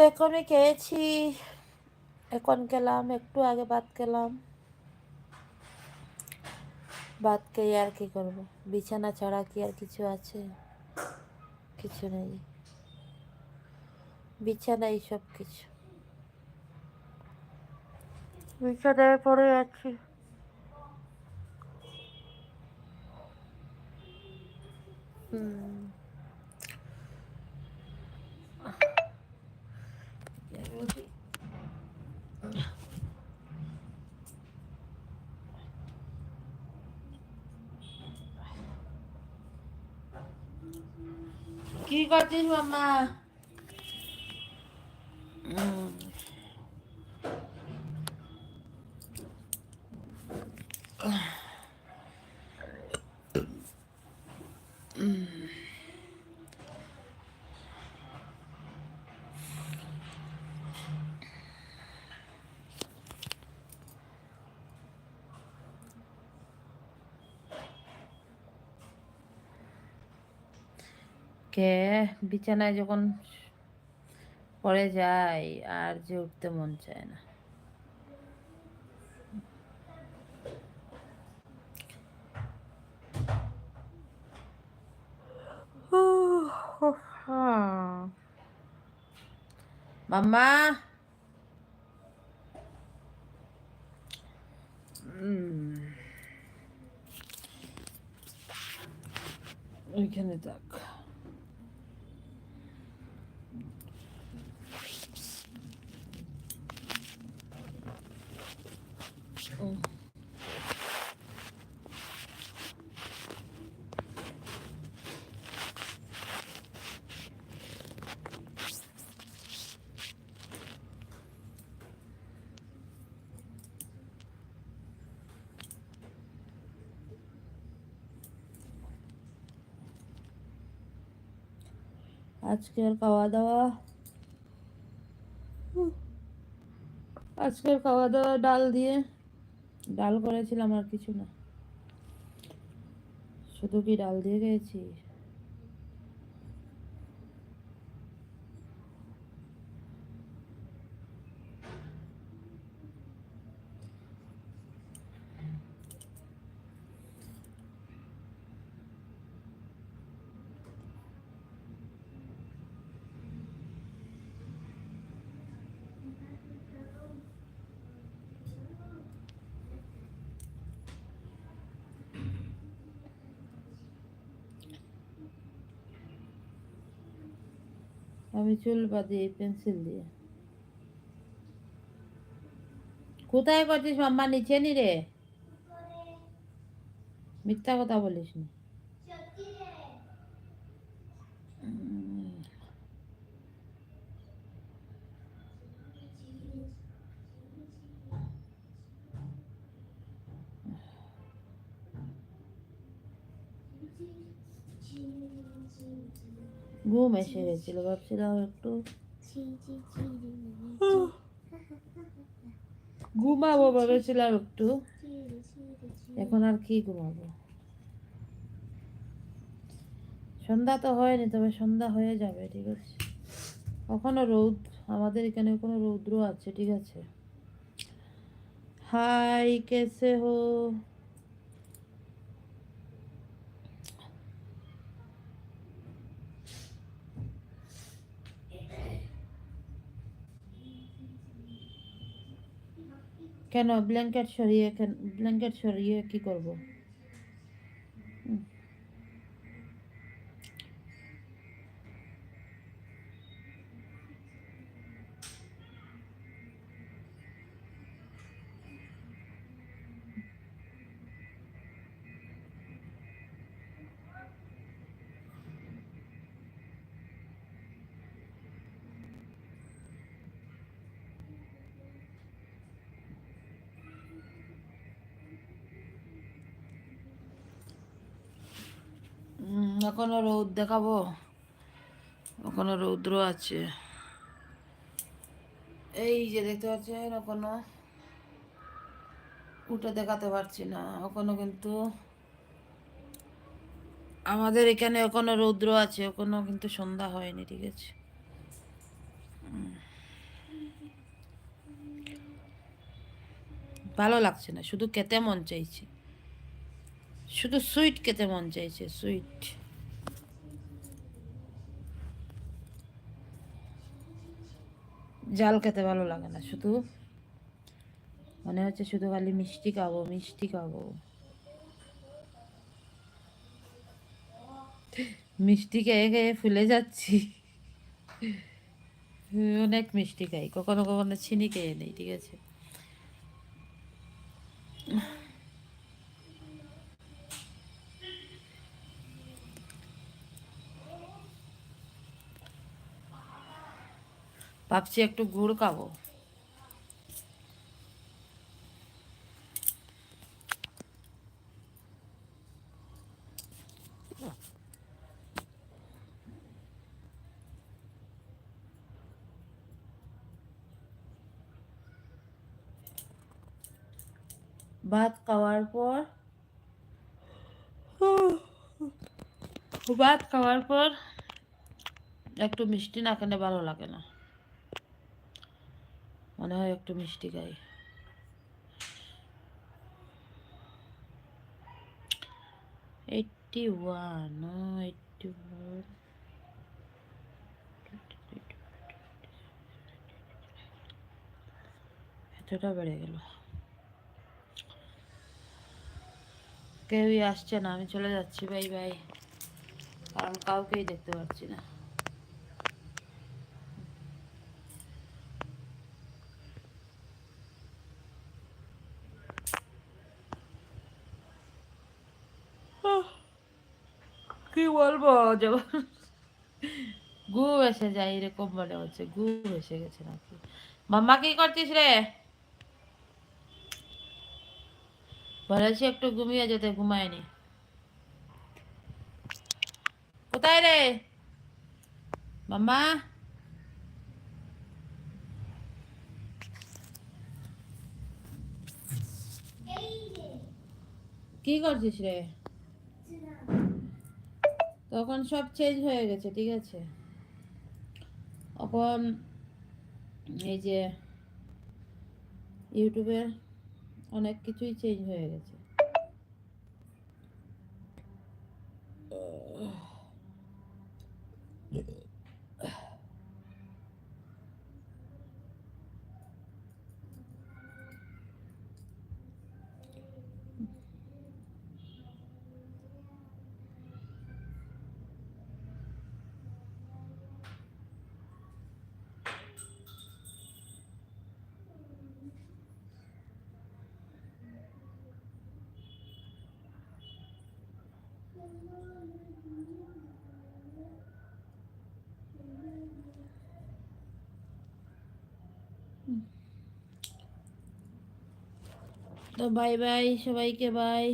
এখনই খেয়েছি। এখন খেলাম একটু আগে ভাত খেলাম। ভাত খেয়ে আর কি করব? বিছানা ছাড়া কি আর কিছু আছে? কিছু নেই। বিছানাই সব কিছু বিছানায় পড়ে আছি। হুম। কি করছিস মাম্মা উম, কে? বিছানায় যখন পড়ে যায় আর যে উঠতে মন চায় না। মাম্মা। ওইখানে থাক। আজকের খাওয়া দাওয়া আজকের খাওয়া দাওয়া ডাল দিয়ে। ডাল করেছিলাম আর কিছু না। শুধু কি ডাল দিয়ে খেয়েছি? আমি চুল বাঁধি পেন্সিল দিয়ে। কোথায় করছিস মাম্মা? নিচে নি রে। মিথ্যা কথা বলিস না। ঘুম এসে গেছিল, ভাবছিলাম একটু ঘুমাবো ভেবেছিলাম একটু। এখন আর কি ঘুমাবো? সন্ধ্যা তো হয়নি, তবে সন্ধ্যা হয়ে যাবে, ঠিক আছে। এখনও রৌদ আমাদের এখানে কোনো রৌদ্র আছে, ঠিক আছে। হাই, কেসে হো। কেন? ব্ল্যাঙ্কেট সরিয়ে ব্ল্যাঙ্কেট সরিয়ে কি করব? এখনও রৌদ দেখাবো। এখনও রৌদ্র আছে। এই যে দেখতে পাচ্ছেন, এখনও উঠে দেখাতে পারছি না। এখনও কিন্তু আমাদের এখানে এখনও রৌদ্র আছে, এখনও কিন্তু সন্ধ্যা হয়নি, ঠিক আছে? ভালো লাগছে না, শুধু খেতে মন চাইছে। শুধু সুইট খেতে মন চাইছে, সুইট। জাল খেতে ভালো লাগে না, শুধু মনে হচ্ছে শুধু খালি মিষ্টি খাব মিষ্টি খাব। মিষ্টি খেয়ে খেয়ে ফুলে যাচ্ছি। অনেক মিষ্টি খাই, কখনো কখনো চিনি খেয়ে নেই, ঠিক আছে? ভাবছি একটু গুড় খাব। ভাত খাওয়ার পর ভাত খাওয়ার পর একটু মিষ্টি না খেলে ভালো লাগে না। মনে হয় একটু মিষ্টি খাই। এইটটি ওয়ান এইটটি ওয়ান এতটা বেড়ে গেল। কেউই আসছে না, আমি চলে যাচ্ছি বাই বাই কারণ কাউকেই দেখতে পাচ্ছি না। কি বলব যখন গু এসে যায় এরকম মনে হচ্ছে গু এসে গেছে নাকি? মাম্মা কি করছিস রে? বলেছি একটু ঘুমিয়ে যেতে ঘুমায়নি। কোথায় রে? মাম্মা? কি করছিস রে? তখন সব চেঞ্জ হয়ে গেছে, ঠিক আছে? এখন এই যে ইউটিউবে অনেক কিছুই চেঞ্জ হয়ে গেছে। তো বাই বাই সবাইকে বাই